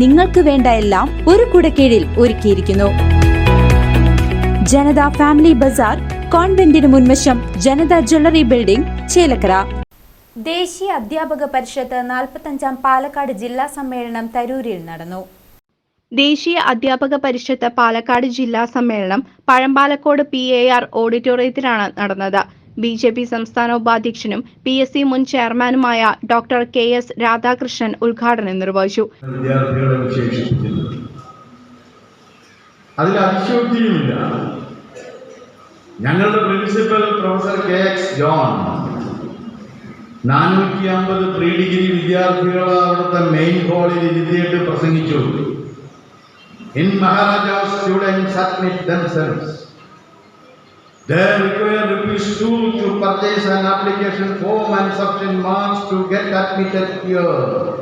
നിങ്ങൾക്ക് വേണ്ട എല്ലാം ഒരു കുടക്കീഴിൽ ഒരുക്കിയിരിക്കുന്നു. ജനത ഫാമിലി ബസാർ കോൺവെന്റിന് മുൻവശം ജനത ജ്വല്ലറി ബിൽഡിംഗ് ചേലക്കര. ദേശീയ അധ്യാപക പരിഷത്ത് നാൽപ്പത്തഞ്ചാം പാലക്കാട് ജില്ലാ സമ്മേളനം തരൂരിൽ നടന്നു. ദേശീയ അധ്യാപക പരിഷത്ത് പാലക്കാട് ജില്ലാ സമ്മേളനം പഴമ്പാലക്കോട് പി എ ആർ ഓഡിറ്റോറിയത്തിലാണ് നടന്നത്. ബി ജെ പി സംസ്ഥാന ഉപാധ്യക്ഷനും പി എസ് സി മുൻ ചെയർമാനുമായ ഡോക്ടർ കെ എസ് രാധാകൃഷ്ണൻ ഉദ്ഘാടനം നിർവഹിച്ചു. അതിൽ അതിശയോക്തിയുമില്ല ഞങ്ങളുടെ principal professor K X John നാനൂറ്റി അമ്പത് പ്രീ ഡിഗ്രി വിദ്യാർത്ഥികളെ അവിടുത്തെ മെയിൻ ഹാളിൽ ഇരുത്തിയിട്ട് പ്രസംഗിച്ചു. In Maharajas students admit themselves They require rupees two to purchase an application form and sufficient marks to get admitted here.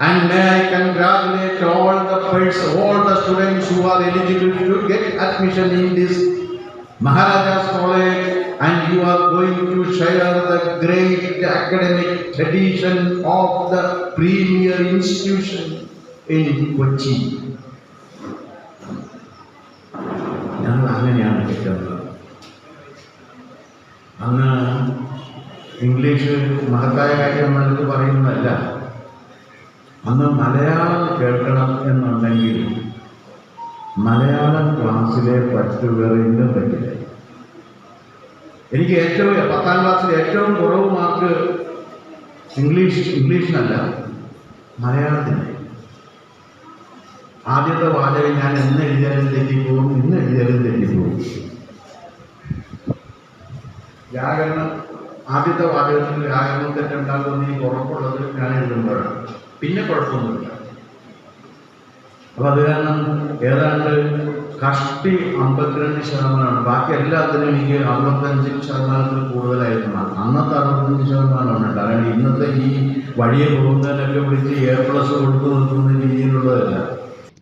And may I congratulate all the pers- all the students who are eligible to get admission in this Maharaja's College and you are going to share the great academic tradition of the premier institution in Kochi. അങ്ങനെയാണ് കേട്ടത് അന്ന് English മഹത്തായ കാര്യം നമ്മളെടുത്ത് പറയുന്നതല്ല. അന്ന് മലയാളം കേൾക്കണം എന്നുണ്ടെങ്കിൽ മലയാളം ക്ലാസ്സിലെ പറ്റുകറിന്റെ പറ്റില്ല. എനിക്ക് ഏറ്റവും പത്താം ക്ലാസ്സിൽ ഏറ്റവും കുറവ് മാർക്ക് ഇംഗ്ലീഷ് ഇംഗ്ലീഷിനല്ല മലയാളത്തിന് ആദ്യത്തെ വാചകം ഞാൻ എന്ന് എഴുതിയാലും തെറ്റിപ്പോകും ഇന്ന് എഴുതിയാലും തെറ്റിപ്പോകും വ്യാകരണം ആദ്യത്തെ വാചകത്തിൽ വ്യാകരണം തെറ്റുണ്ടാകുമെന്ന് എനിക്ക് ഉറപ്പുള്ളത് ഞാൻ എഴുതുമ്പോഴാണ്. പിന്നെ കുഴപ്പമൊന്നുമില്ല. അപ്പൊ അത് കാരണം ഏതാണ്ട് കഷ്ടി അമ്പത്തിരണ്ട് ശതമാനമാണ്. ബാക്കി എല്ലാത്തിനും എനിക്ക് അമ്പത്തഞ്ച് ശതമാനത്തിൽ കൂടുതലായിരുന്നു. അന്നത്തെ അറുപത്തഞ്ച് ശതമാനമാണ് കാരണം ഇന്നത്തെ ഈ വഴിയെ പോകുന്നതിനൊക്കെ വിളിച്ച് എ പ്ലസ് കൊടുത്തു നിർത്തുന്ന രീതിയിലുള്ളതല്ല.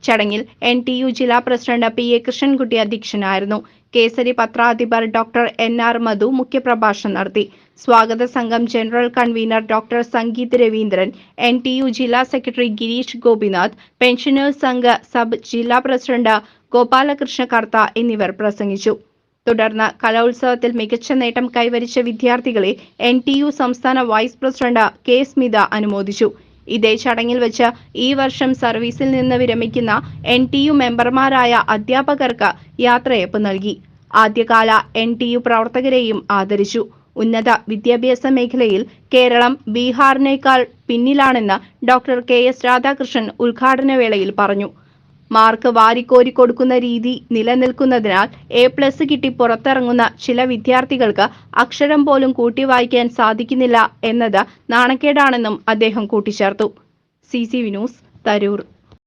ചടങ്ങിൽ എൻ ടി യു ജില്ലാ പ്രസിഡന്റ് പി എ കൃഷ്ണൻകുട്ടി അധ്യക്ഷനായിരുന്നു. കേസരി പത്രാധിപർ ഡോക്ടർ എൻ ആർ മധു മുഖ്യപ്രഭാഷണം നടത്തി. സ്വാഗത സംഘം general convener doctor Sangeeth Raveendran N T U ജില്ലാ സെക്രട്ടറി ഗിരീഷ് ഗോപിനാഥ് പെൻഷനേഴ്സ് സംഘ സബ് ജില്ലാ പ്രസിഡന്റ് ഗോപാലകൃഷ്ണ കർത്ത എന്നിവർ പ്രസംഗിച്ചു. തുടർന്ന് കലോത്സവത്തിൽ മികച്ച നേട്ടം കൈവരിച്ച വിദ്യാർത്ഥികളെ എൻ ടി യു സംസ്ഥാന വൈസ് പ്രസിഡന്റ് കെ. സ്മിത അനുമോദിച്ചു. ഇതേ ചടങ്ങിൽ വെച്ച് ഈ വർഷം സർവീസിൽ നിന്ന് വിരമിക്കുന്ന എൻ ടി യു മെമ്പർമാരായ അധ്യാപകർക്ക് യാത്രയപ്പ് നൽകി. ആദ്യകാല എൻ ടി യു പ്രവർത്തകരെയും ആദരിച്ചു. ഉന്നത വിദ്യാഭ്യാസ മേഖലയിൽ കേരളം ബീഹാറിനേക്കാൾ പിന്നിലാണെന്ന് ഡോക്ടർ കെ എസ് രാധാകൃഷ്ണൻ ഉദ്ഘാടന വേളയിൽ പറഞ്ഞു. മാർക്ക് വാരിക്കോരി കൊടുക്കുന്ന രീതി നിലനിൽക്കുന്നതിനാൽ എ പ്ലസ് കിട്ടി പുറത്തിറങ്ങുന്ന ചില വിദ്യാർത്ഥികൾക്ക് അക്ഷരം പോലും കൂട്ടി വായിക്കാൻ സാധിക്കുന്നില്ല എന്നത് നാണക്കേടാണെന്നും അദ്ദേഹം കൂട്ടിച്ചേർത്തു. C C Vinoos Tharoor.